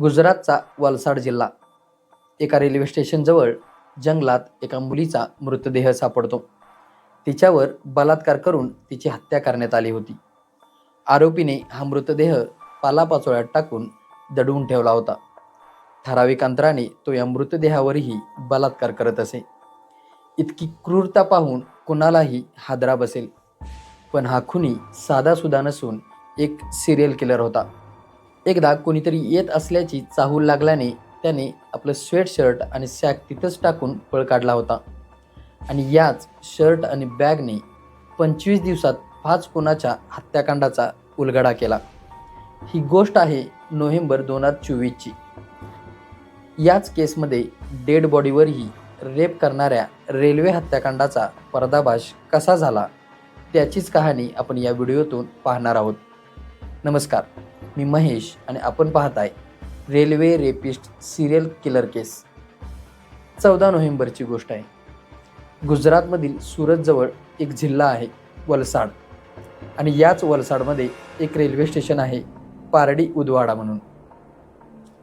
गुजरातचा वलसाड जिल्हा. एका रेल्वे स्टेशनजवळ जंगलात एका मुलीचा मृतदेह सापडतो. तिच्यावर बलात्कार करून तिची हत्या करण्यात आली होती. आरोपीने हा मृतदेह पालापाचोळ्यात टाकून दडवून ठेवला होता. ठराविक अंतराने तो या मृतदेहावरही बलात्कार करत असे. इतकी क्रूरता पाहून कुणालाही हादरा बसेल. पण हा खुनी साधासुद्धा नसून एक सिरियल किलर होता. एकदा कोणीतरी येत असल्याची चाहूल लागल्याने त्याने आपलं स्वेट शर्ट आणि सॅक तिथंच टाकून पळ काढला होता. आणि याच शर्ट आणि बॅगने पंचवीस दिवसात पाच कोणाच्या हत्याकांडाचा उलगडा केला. ही गोष्ट आहे नोव्हेंबर दोन हजार चोवीसची. याच केसमध्ये डेड बॉडीवरही रेप करणाऱ्या रेल्वे हत्याकांडाचा पर्दाभाश कसा झाला त्याचीच कहाणी आपण या व्हिडिओतून पाहणार आहोत. नमस्कार. मी महेश आणि आपण पाहताय railway rapist serial killer case. चौदा नोव्हेंबरची गोष्ट आहे. गुजरातमधील सुरतजवळ एक जिल्हा आहे वलसाड. आणि याच वलसाडमध्ये एक रेल्वे स्टेशन आहे पारडी उदवाडा म्हणून.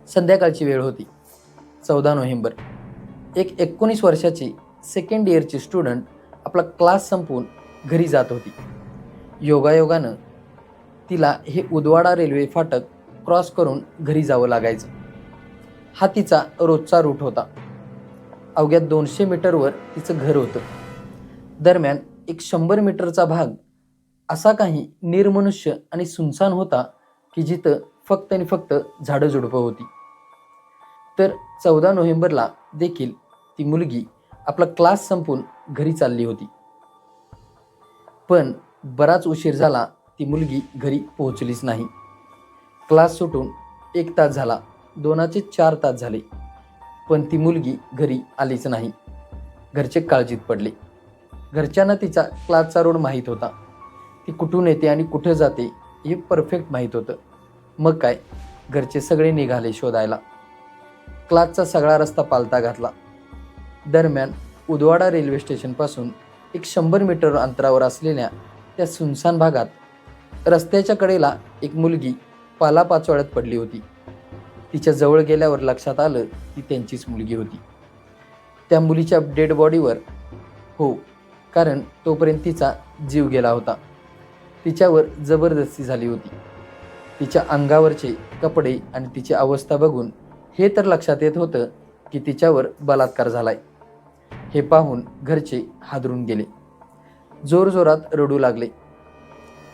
संध्याकाळची वेळ होती चौदा नोव्हेंबर. एक एकोणीस वर्षाची सेकंड इयरची स्टुडंट आपला क्लास संपवून घरी जात होती. योगायोगानं तिला हे उदवाडा रेल्वे फाटक क्रॉस करून घरी जावं लागायचं. हा तिचा रोजचा रूट होता. अवघ्या दोनशे मीटरवर तिचं घर होतं. दरम्यान एक शंभर मीटरचा भाग असा काही निर्मनुष्य आणि सुनसान होता की जिथं फक्त आणि फक्त झाडं झुडपं होती. तर चौदा नोव्हेंबरला देखील ती मुलगी आपला क्लास संपून घरी चालली होती. पण बराच उशीर झाला ती मुलगी घरी पोहोचलीच नाही. क्लास सुटून एक तास झाला. दोनाचे चार तास झाले. पण ती मुलगी घरी आलीच नाही. घरचे काळजीत पडले. घरच्यांना तिचा क्लासचा रोड माहीत होता. ती कुठून येते आणि कुठं जाते हे परफेक्ट माहीत होतं. मग काय? घरचे सगळे निघाले शोधायला. क्लासचा सगळा रस्ता पालता घातला. दरम्यान उदवाडा रेल्वे स्टेशनपासून एक शंभर मीटर अंतरावर असलेल्या त्या सुनसान भागात रस्त्याच्या कडेला एक मुलगी पालापाचोळ्यात पडली होती. तिच्या जवळ गेल्यावर लक्षात आलं ती त्यांचीच मुलगी होती. त्या मुलीच्या डेड बॉडीवर हो कारण तोपर्यंत तिचा जीव गेला होता. तिच्यावर जबरदस्ती झाली होती. तिच्या अंगावरचे कपडे आणि तिची अवस्था बघून हे तर लक्षात येत होतं की तिच्यावर बलात्कार झालाय. हे पाहून घरचे हादरून गेले. जोरजोरात रडू लागले.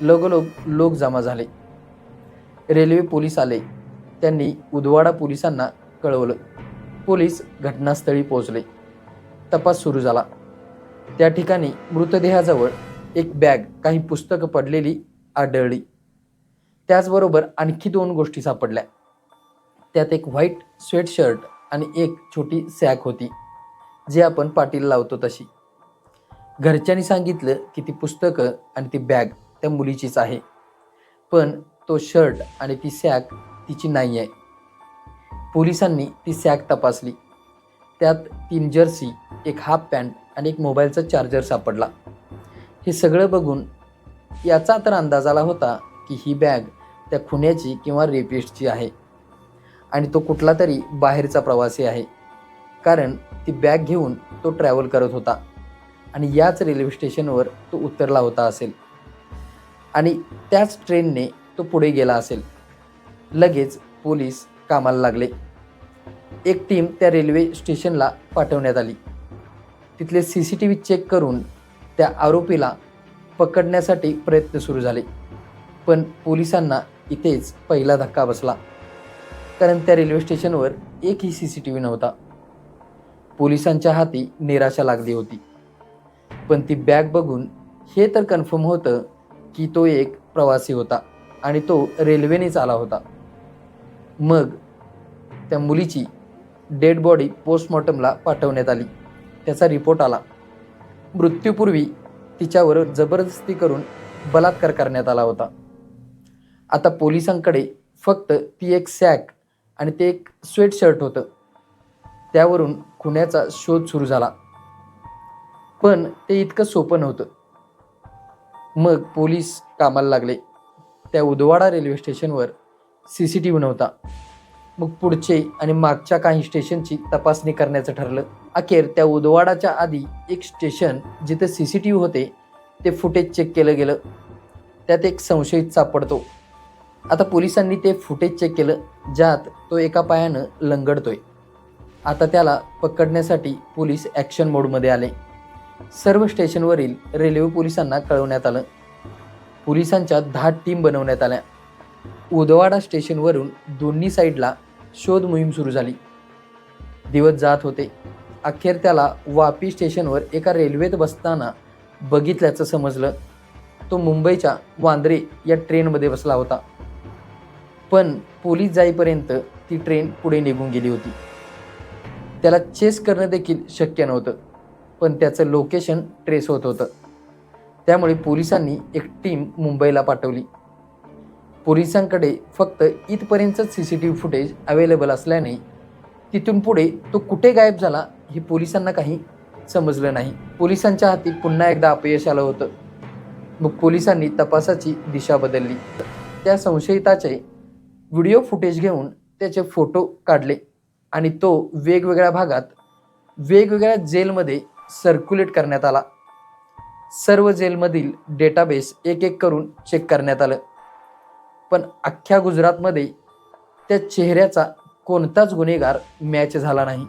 लगलोग लोक जमा झाले. रेल्वे पोलीस आले. त्यांनी उदवाडा पोलिसांना कळवलं. पोलीस घटनास्थळी पोहोचले. तपास सुरू झाला. त्या ठिकाणी मृतदेहाजवळ एक बॅग काही पुस्तकं पडलेली आढळली. त्याचबरोबर आणखी दोन गोष्टी सापडल्या. त्यात एक व्हाईट स्वेट शर्ट आणि एक छोटी सॅक होती जे आपण पाटील लावतो तशी. घरच्यांनी सांगितलं की ती पुस्तकं आणि ती बॅग त्या मुलीचीच आहे. पण तो शर्ट आणि ती सॅक तिची नाही आहे. पोलिसांनी ती सॅक तपासली. त्यात तीन जर्सी एक हाफ पॅन्ट आणि एक मोबाईलचा चार्जर सापडला. हे सगळं बघून याचा तर अंदाज आला होता की ही बॅग त्या खुन्याची किंवा रेपिस्टची आहे. आणि तो कुठला तरी बाहेरचा प्रवासी आहे. कारण ती बॅग घेऊन तो ट्रॅव्हल करत होता. आणि याच रेल्वे स्टेशनवर तो उतरला होता असेल. आणि त्याच ट्रेनने तो पुढे गेला असेल. लगेच पोलीस कामाला लागले. एक टीम त्या रेल्वे स्टेशनला पाठवण्यात आली. तिथले C C T V check करून त्या आरोपीला पकडण्यासाठी प्रयत्न सुरू झाले. पण पोलिसांना इथेच पहिला धक्का बसला. कारण त्या रेल्वे स्टेशनवर एकही सी सी टी व्ही नव्हता. पोलिसांच्या हाती निराशा लागली होती. पण ती बॅग बघून हे तर कन्फर्म होतं की तो एक प्रवासी होता आणि तो रेल्वेनेच आला होता. मग त्या मुलीची डेड बॉडी पोस्टमॉर्टमला पाठवण्यात आली. त्याचा रिपोर्ट आला. मृत्यूपूर्वी तिच्यावर जबरदस्ती करून बलात्कार करण्यात आला होता. आता पोलिसांकडे फक्त ती एक सॅक आणि ते एक स्वेट शर्ट होतं. त्यावरून खुन्याचा शोध सुरू झाला. पण ते इतकं सोपं नव्हतं. मग पोलीस कामाला लागले. त्या उदवाडा रेल्वे स्टेशनवर सी सी टी व्ही नव्हता. मग पुढचे आणि मागच्या काही स्टेशनची तपासणी करण्याचं ठरलं. अखेर त्या उदवाडाच्या आधी एक स्टेशन जिथे सी सी टी व्ही होते ते फुटेज चेक केलं गेलं. त्यात एक संशयित सापडतो. आता पोलिसांनी ते फुटेज चेक केलं ज्यात तो एका पायानं लंगडतोय. आता त्याला पकडण्यासाठी पोलीस ॲक्शन मोडमध्ये आले. सर्व स्टेशनवरील रेल्वे पोलिसांना कळवण्यात आलं. पोलिसांच्या दहा टीम बनवण्यात आल्या. उदवाडा स्टेशनवरून दोन्ही साईडला शोध मोहीम सुरू झाली. दिवस जात होते. अखेर त्याला वापी स्टेशनवर एका रेल्वेत बसताना बघितल्याचं समजलं. तो मुंबईच्या वांद्रे या ट्रेनमध्ये बसला होता. पण पोलीस जाईपर्यंत ती ट्रेन पुढे निघून गेली होती. त्याला चेस करणं देखील शक्य नव्हतं. पण त्याचं लोकेशन ट्रेस होत होतं. त्यामुळे पोलिसांनी एक टीम मुंबईला पाठवली. पोलिसांकडे फक्त इथपर्यंतच C C T V footage available असल्याने तिथून पुढे तो कुठे गायब झाला हे पोलिसांना काही समजलं नाही. पोलिसांच्या हाती पुन्हा एकदा अपयश आलं होतं. मग पोलिसांनी तपासाची दिशा बदलली. त्या संशयिताचे व्हिडिओ फुटेज घेऊन त्याचे फोटो काढले आणि तो वेगवेगळ्या भागात वेगवेगळ्या जेलमध्ये सर्क्युलेट करण्यात आला. सर्व जेलमधील डेटाबेस एक एक करून चेक करण्यात आलं. पण अख्ख्या गुजरातमध्ये त्या चेहऱ्याचा कोणताच गुन्हेगार मॅच झाला नाही.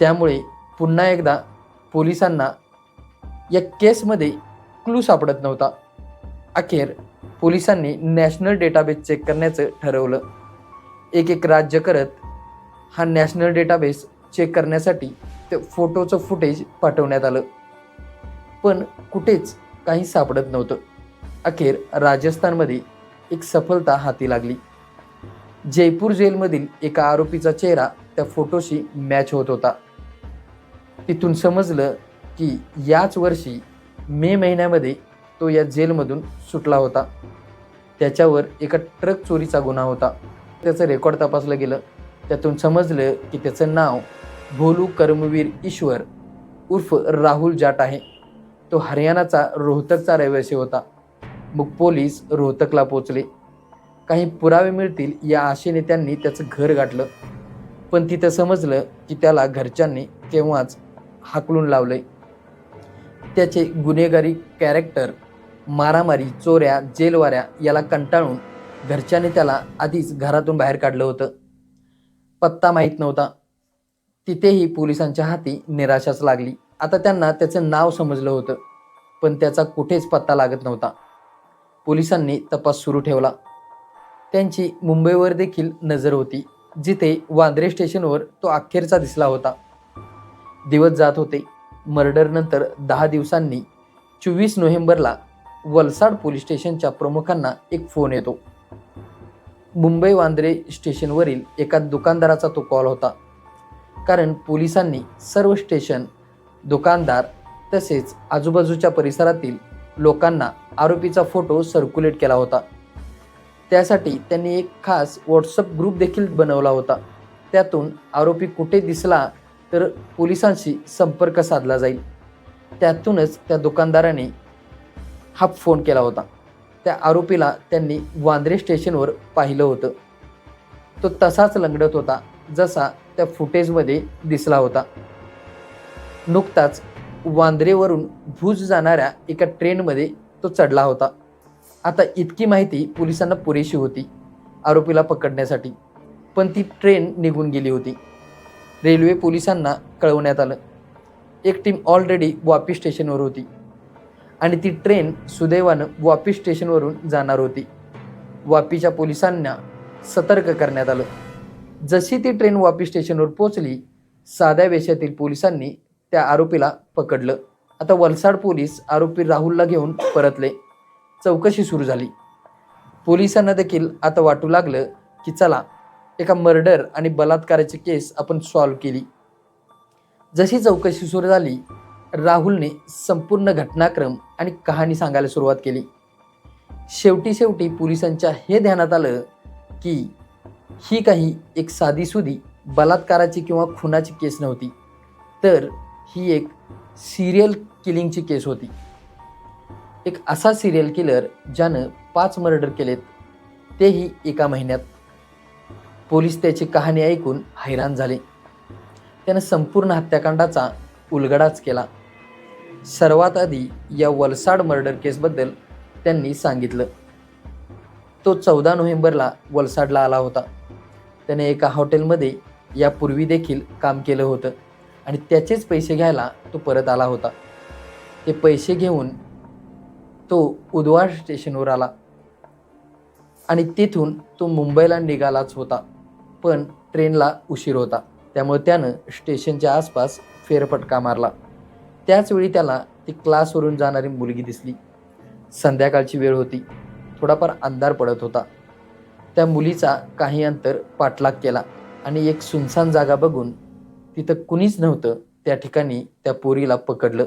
त्यामुळे पुन्हा एकदा पोलिसांना या केसमध्ये क्लू सापडत नव्हता. अखेर पोलिसांनी नॅशनल डेटाबेस चेक करण्याचं ठरवलं. एक एक राज्य करत हा नॅशनल डेटाबेस चेक करण्यासाठी ते फोटोचं फुटेज पाठवण्यात आलं. पण कुठेच काही सापडत नव्हतं. अखेर राजस्थानमध्ये एक सफलता हाती लागली. जयपूर जेलमधील एका आरोपीचा चेहरा त्या फोटोशी मॅच होत होता. तिथून समजलं की याच वर्षी मे महिन्यामध्ये तो या जेलमधून सुटला होता. त्याच्यावर एका ट्रक चोरीचा गुन्हा होता. त्याचं रेकॉर्ड तपासलं गेलं. त्यातून समजलं की त्याचं नाव भोलू कर्मवीर ईश्वर उर्फ राहुल जाट आहे. तो हरियाणाचा रोहतकचा रहिवासी होता. मग पोलीस रोहतकला पोचले काही पुरावे मिळतील या आशेने त्यांनी त्याचं घर गाठलं. पण तिथं समजलं की त्याला घरच्यांनी केव्हाच हाकलून लावलंय. त्याचे गुन्हेगारी कॅरेक्टर मारामारी चोऱ्या जेलवाऱ्या याला कंटाळून घरच्याने त्याला आधीच घरातून बाहेर काढलं होतं. पत्ता माहीत नव्हता. तिथेही पोलिसांच्या हाती निराशाच लागली. आता त्यांना त्याचं नाव समजलं होतं पण त्याचा कुठेच पत्ता लागत नव्हता. पोलिसांनी तपास सुरू ठेवला. त्यांची मुंबईवर देखील नजर होती जिथे वांद्रे स्टेशनवर तो अखेरचा दिसला होता. दिवस जात होते. मर्डरनंतर दहा दिवसांनी चोवीस नोव्हेंबरला वलसाड पोलीस स्टेशनच्या प्रमुखांना एक फोन येतो. मुंबई वांद्रे स्टेशनवरील एका दुकानदाराचा तो कॉल होता. कारण पोलिसांनी सर्व स्टेशन दुकानदार तसेच आजूबाजूच्या परिसरातील लोकांना आरोपीचा फोटो सर्क्युलेट केला होता. त्यासाठी त्यांनी एक खास व्हॉट्सअप ग्रुप देखील बनवला होता. त्यातून आरोपी कुठे दिसला तर पोलिसांशी संपर्क साधला जाईल. त्यातूनच त्या दुकानदाराने हा फोन केला होता. त्या आरोपीला त्यांनी वांद्रे स्टेशनवर पाहिलं होतं. तो तसाच लंगडत होता जसा त्या फुटेजमध्ये दिसला होता. नुकताच वांद्रेवरून भुज जाणाऱ्या एका ट्रेनमध्ये तो चढला होता. आता इतकी माहिती पोलिसांना पुरेशी होती आरोपीला पकडण्यासाठी. पण ती ट्रेन निघून गेली होती. रेल्वे पोलिसांना कळवण्यात आलं. एक टीम ऑलरेडी वापी स्टेशनवर होती. आणि ती ट्रेन सुदैवानं वापी स्टेशनवरून जाणार होती. वापीच्या पोलिसांना सतर्क करण्यात आलं. जशी ती ट्रेन वापी स्टेशनवर पोचली साध्या वेशातील पोलिसांनी त्या आरोपीला पकडलं. आता वलसाड पोलीस आरोपी राहुलला घेऊन परतले. चौकशी सुरू झाली. पोलिसांना देखील आता वाटू लागलं की चला एका मर्डर आणि बलात्काराची केस आपण सॉल्व केली. जशी चौकशी सुरू झाली राहुलने संपूर्ण घटनाक्रम आणि कहाणी सांगायला सुरुवात केली. शेवटी शेवटी पोलिसांच्या हे ध्यानात आलं की ही काही एक साधीसुधी बलात्काराची किंवा खुनाची केस नव्हती. तर ही एक सिरियल किलिंगची केस होती. एक असा सिरियल किलर ज्यानं पाच मर्डर केलेत तेही एका महिन्यात. पोलीस त्याची कहाणी ऐकून हैराण झाले. त्यानं संपूर्ण हत्याकांडाचा उलगडाच केला. सर्वात आधी या वलसाड मर्डर केसबद्दल त्यांनी सांगितलं. तो चौदा नोव्हेंबरला वलसाडला आला होता. त्याने एका हॉटेलमध्ये यापूर्वी देखील काम केलं होतं. आणि त्याचेच पैसे घ्यायला तो परत आला होता. ते पैसे घेऊन तो उदवाड स्टेशनवर आला. आणि तिथून तो मुंबईला निघालाच होता. पण ट्रेनला उशीर होता. त्यामुळे त्यानं स्टेशनच्या आसपास फेरफटका मारला. त्याचवेळी त्याला ती क्लासवरून जाणारी मुलगी दिसली. संध्याकाळची वेळ होती. थोडाफार अंधार पडत होता. त्या मुलीचा काही अंतर पाठलाग केला आणि एक सुनसान जागा बघून तिथं कुणीच नव्हतं त्या ठिकाणी त्या पोरीला पकडलं.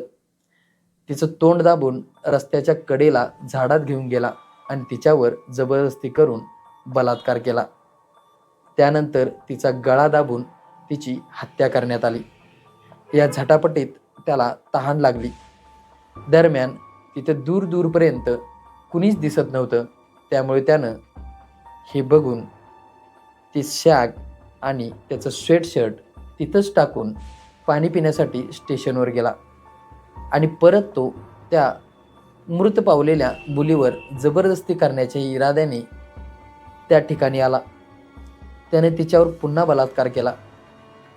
तिचं तोंड दाबून रस्त्याच्या कडेला झाडात घेऊन गेला आणि तिच्यावर जबरदस्ती करून बलात्कार केला. त्यानंतर तिचा गळा दाबून तिची हत्या करण्यात आली. या झटापटीत त्याला तहान लागली. दरम्यान तिथं दूर दूरपर्यंत कुणीच दिसत नव्हतं. त्यामुळे त्यानं हे बघून ती शॅग आणि त्याचं स्वेटशर्ट तिथंच टाकून पाणी पिण्यासाठी स्टेशनवर गेला. आणि परत तो त्या मृत पावलेल्या मुलीवर जबरदस्ती करण्याच्या इराद्याने त्या ठिकाणी आला. त्याने तिच्यावर पुन्हा बलात्कार केला.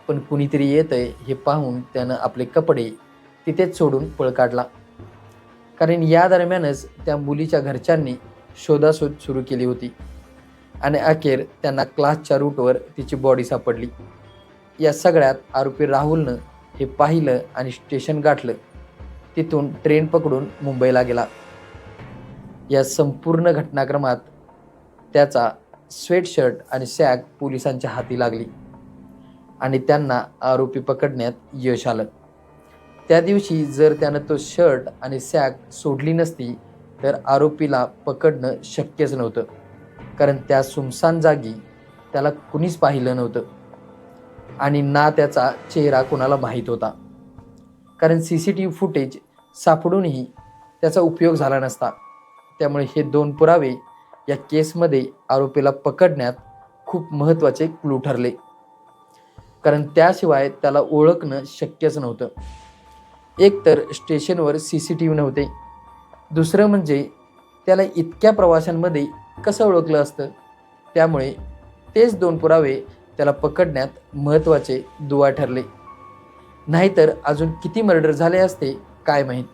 पण कुणीतरी येत आहे हे पाहून त्यानं आपले कपडे तिथेच सोडून पळ काढला. कारण या दरम्यानच त्या मुलीच्या घरच्यांनी शोधाशोध सुरू केली होती. आणि अखेर त्यांना क्लासच्या रूटवर तिची बॉडी सापडली. या सगळ्यात आरोपी राहुलनं हे पाहिलं आणि स्टेशन गाठलं. तिथून ट्रेन पकडून मुंबईला गेला. या संपूर्ण घटनाक्रमात त्याचा स्वेटशर्ट आणि सॅग पोलिसांच्या हाती लागली. आणि त्यांना आरोपी पकडण्यात यश आलं. त्या दिवशी जर त्यानं तो शर्ट आणि सॅग सोडली नसती तर आरोपीला पकडणं शक्यच नव्हतं. कारण त्या सुमसान जागी त्याला कुणीच पाहिलं नव्हतं. आणि ना त्याचा चेहरा कोणाला माहीत होता. कारण C C T V footage सापडूनही त्याचा उपयोग झाला नसता. त्यामुळे हे दोन पुरावे या केसमध्ये आरोपीला पकडण्यात खूप महत्त्वाचे क्लू ठरले. कारण त्याशिवाय त्याला ओळखणं शक्यच नव्हतं. एकतर स्टेशनवर सी सी टी व्ही नव्हते. दुसरं म्हणजे त्याला इतक्या प्रवाशांमध्ये कसं ओळखलं असतं? त्यामुळे तेच दोन पुरावे त्याला पकडण्यात महत्त्वाचे दुवा ठरले. नाहीतर अजून किती मर्डर झाले असते काय माहीत?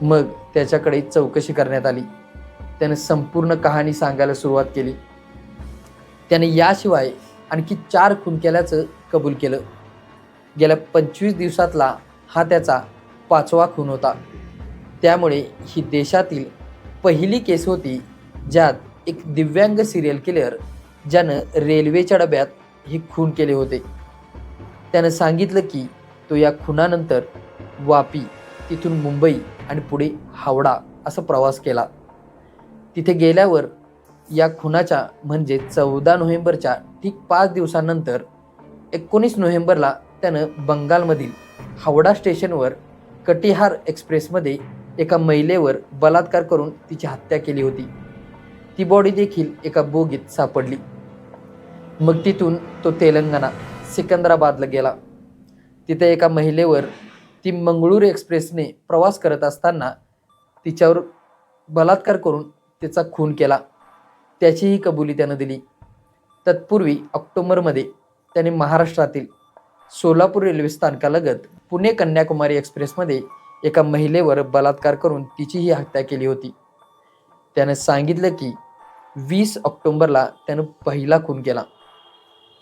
मग त्याच्याकडे चौकशी करण्यात आली. त्याने संपूर्ण कहाणी सांगायला सुरुवात केली. त्याने याशिवाय आणखी चार खून केल्याचं कबूल केलं. गेल्या पंचवीस दिवसातला हा त्याचा पाचवा खून होता. त्यामुळे ही देशातील पहिली केस होती ज्यात एक दिव्यांग सिरियल किलर ज्यानं रेल्वेच्या डब्यात हे खून केले होते. त्यानं सांगितलं की तो या खुनानंतर वापी तिथून मुंबई आणि पुढे हावडा असा प्रवास केला. तिथे गेल्यावर या खुनाच्या म्हणजे चौदा नोव्हेंबरच्या ठीक पाच दिवसानंतर एकोणीस नोव्हेंबरला त्यानं बंगालमधील हावडा स्टेशनवर कटिहार एक्सप्रेसमध्ये एका महिलेवर बलात्कार करून तिची हत्या केली होती. ती बॉडी देखील एका बोगीत सापडली. मग तिथून तो तेलंगणा सिकंदराबादला गेला. तिथे एका महिलेवर ती मंगळूर एक्सप्रेसने प्रवास करत असताना तिच्यावर बलात्कार करून तिचा खून केला. त्याचीही कबुली त्यानं दिली. तत्पूर्वी ऑक्टोबरमध्ये त्याने महाराष्ट्रातील सोलापूर रेल्वे स्थानकालगत पुणे कन्याकुमारी एक्सप्रेसमध्ये एका महिलेवर बलात्कार करून तिचीही हत्या केली होती. त्यानं सांगितलं की वीस ऑक्टोंबरला त्यानं पहिला खून केला.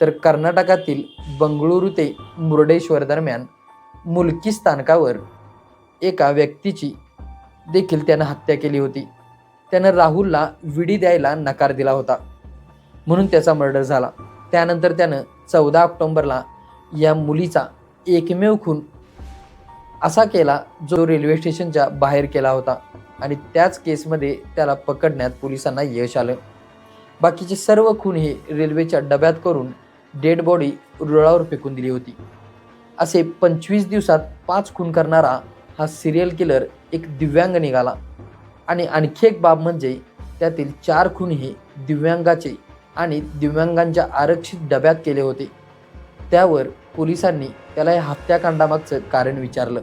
तर कर्नाटकातील बंगळुरू ते मुर्डेश्वर दरम्यान मुलकी स्थानकावर एका व्यक्तीची देखील त्यानं हत्या केली होती. त्यानं राहुलला विडी द्यायला नकार दिला होता. म्हणून त्याचा मर्डर झाला. त्यानंतर त्यानं चौदा ऑक्टोंबरला या मुलीचा एकमेव खून असा केला जो रेल्वे स्टेशनच्या बाहेर केला होता. आणि त्याच केसमध्ये त्याला पकडण्यात पोलिसांना यश आलं. बाकीचे सर्व खून हे रेल्वेच्या डब्यात करून डेड बॉडी रुळावर फेकून दिली होती. असे पंचवीस दिवसात पाच खून करणारा हा सिरियल किलर एक दिव्यांग निघाला. आणि आणखी एक बाब म्हणजे त्यातील चार खून हे दिव्यांगाचे आणि दिव्यांगांच्या आरक्षित डब्यात केले होते. त्यावर पोलिसांनी त्याला या हत्याकांडामागचं कारण विचारलं.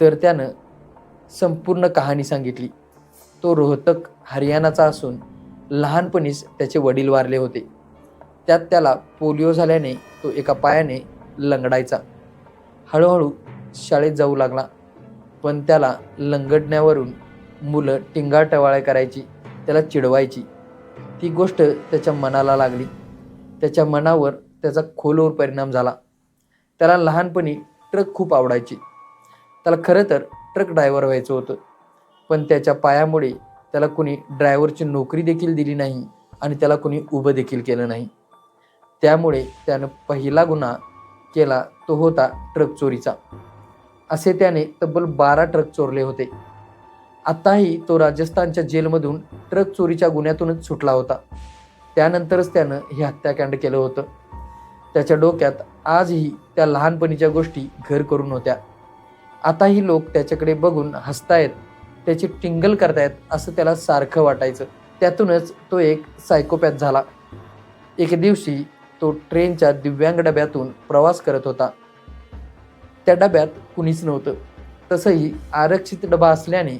तर त्यानं संपूर्ण कहाणी सांगितली. तो रोहतक हरियाणाचा असून लहानपणीच त्याचे वडील वारले होते. त्यात त्याला पोलिओ झाल्याने तो एका पायाने लंगडायचा. हळूहळू शाळेत जाऊ लागला. पण त्याला लंगडण्यावरून मुलं टिंगाटवाळ्या करायची त्याला चिडवायची. ती गोष्ट त्याच्या मनाला लागली. त्याच्या मनावर त्याचा खोलवर परिणाम झाला. त्याला लहानपणी ट्रक खूप आवडायची. त्याला खरं तर ट्रक ड्रायव्हर व्हायचं होतं. पण त्याच्या पायामुळे त्याला कोणी ड्रायव्हरची नोकरी देखील दिली नाही आणि त्याला कोणी उभं देखील केलं नाही. त्यामुळे त्यानं पहिला गुन्हा केला तो होता ट्रक चोरीचा. असे त्याने तब्बल बारा ट्रक चोरले होते. आत्ताही तो राजस्थानच्या जेलमधून ट्रक चोरीच्या गुन्ह्यातूनच सुटला होता. त्यानंतरच त्यानं हे हत्याकांड केलं होतं. त्याच्या डोक्यात आजही त्या लहानपणीच्या गोष्टी घर करून होत्या. आताही लोक त्याच्याकडे बघून हसतायत त्याची टिंगल करतायत असं त्याला सारखं वाटायचं. त्यातूनच तो एक सायकोपॅथ झाला. एक दिवशी तो ट्रेनच्या दिव्यांग डब्यातून प्रवास करत होता. त्या डब्यात कुणीच नव्हतं. तसंही आरक्षित डबा असल्याने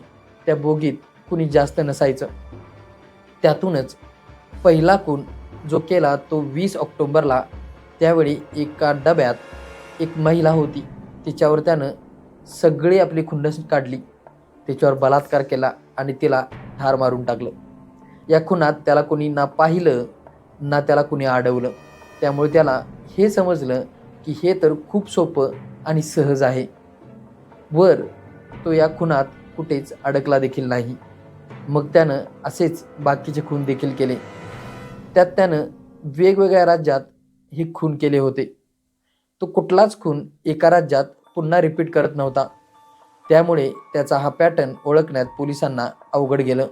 त्या बोगीत कुणी जास्त नसायचं. त्यातूनच पहिला खून जो केला तो वीस ऑक्टोंबरला त्यावेळी एका डब्यात एक महिला होती. तिच्यावर त्यानं सगळी आपली खुंडस काढली. त्याच्यावर बलात्कार केला आणि तिला ठार मारून टाकलं. या खुनात त्याला कोणी ना पाहिलं ना त्याला कोणी अडवलं त्यामुळे त्याला हे समजलं की हे तर खूप सोपं आणि सहज आहे. वर तो या खुनात कुठेच अडकला देखील नाही. मग त्यानं असेच बाकीचे खून देखील केले. त्यात त्यानं वेगवेगळ्या राज्यात हे खून केले होते. तो कुठलाच खून एका राज्यात पुन्हा रिपीट करत नव्हता. त्यामुळे त्याचा हा पॅटर्न ओळखण्यात पोलिसांना अवघड गेलं.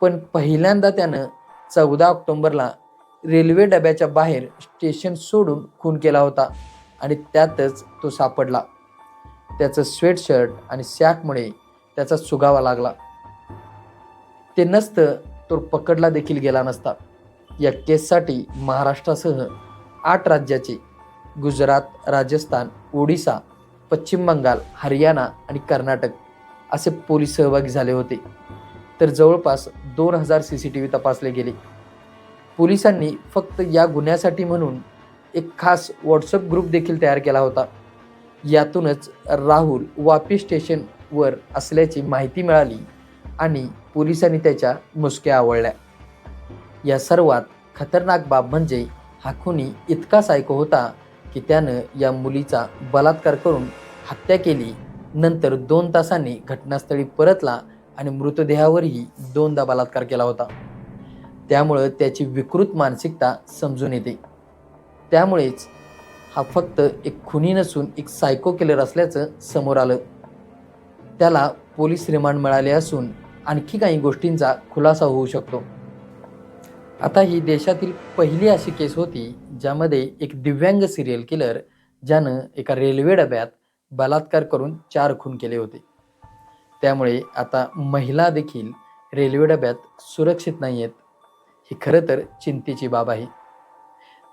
पण पहिल्यांदा त्यानं चौदा ऑक्टोंबरला रेल्वे डब्याच्या बाहेर स्टेशन सोडून खून केला होता आणि त्यातच तो सापडला. त्याचं स्वेटशर्ट आणि सॅकमुळे त्याचा सुगावा लागला. ते नसतं तो पकडला देखील गेला नसता. या केससाठी महाराष्ट्रासह आठ राज्याचे गुजरात राजस्थान ओडिसा पश्चिम बंगाल हरियाणा आणि कर्नाटक असे पोलीस सहभागी झाले होते. तर जवळपास दोन हजार सी सी टी व्ही तपासले गेले. पोलिसांनी फक्त या गुन्ह्यासाठी म्हणून एक खास व्हॉट्सअप ग्रुप देखील तयार केला होता. यातूनच राहुल वापी स्टेशनवर असल्याची माहिती मिळाली आणि पोलिसांनी त्याच्या मुसक्या आवळल्या. या सर्वात खतरनाक बाब म्हणजे हा खुनी इतका सायको होता की त्यानं या मुलीचा बलात्कार करून हत्या केली. नंतर दोन तासांनी घटनास्थळी परतला आणि मृतदेहावरही दोनदा बलात्कार केला होता. त्यामुळं त्याची विकृत मानसिकता समजून येते. त्यामुळेच हा फक्त एक खुनी नसून एक सायको किलर असल्याचं समोर आलं. त्याला पोलीस रिमांड मिळाले असून आणखी काही गोष्टींचा खुलासा होऊ शकतो. आता ही देशातील पहिली अशी केस होती ज्यामध्ये एक दिव्यांग सिरियल किलर ज्यानं एका रेल्वे डब्यात बलात्कार करून चार खून केले होते. त्यामुळे आता महिला देखील रेल्वे डब्यात सुरक्षित नाही आहेत ही खरं तर चिंतेची बाब आहे.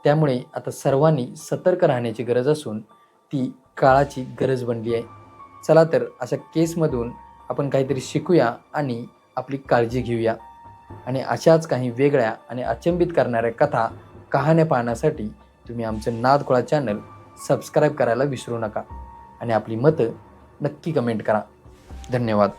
त्यामुळे आता सर्वांनी सतर्क राहण्याची गरज असून ती काळाची गरज बनली आहे. चला तर अशा केसमधून आपण काहीतरी शिकूया आणि आपली काळजी घेऊया. आणि अशाच काही वेगळ्या आणि अचंबित करणाऱ्या कथा कहाण्या पाहण्यासाठी तुम्ही आमचं नादखोळा चॅनल सबस्क्राईब करायला विसरू नका. आणि आपली मतं नक्की कमेंट करा. धन्यवाद.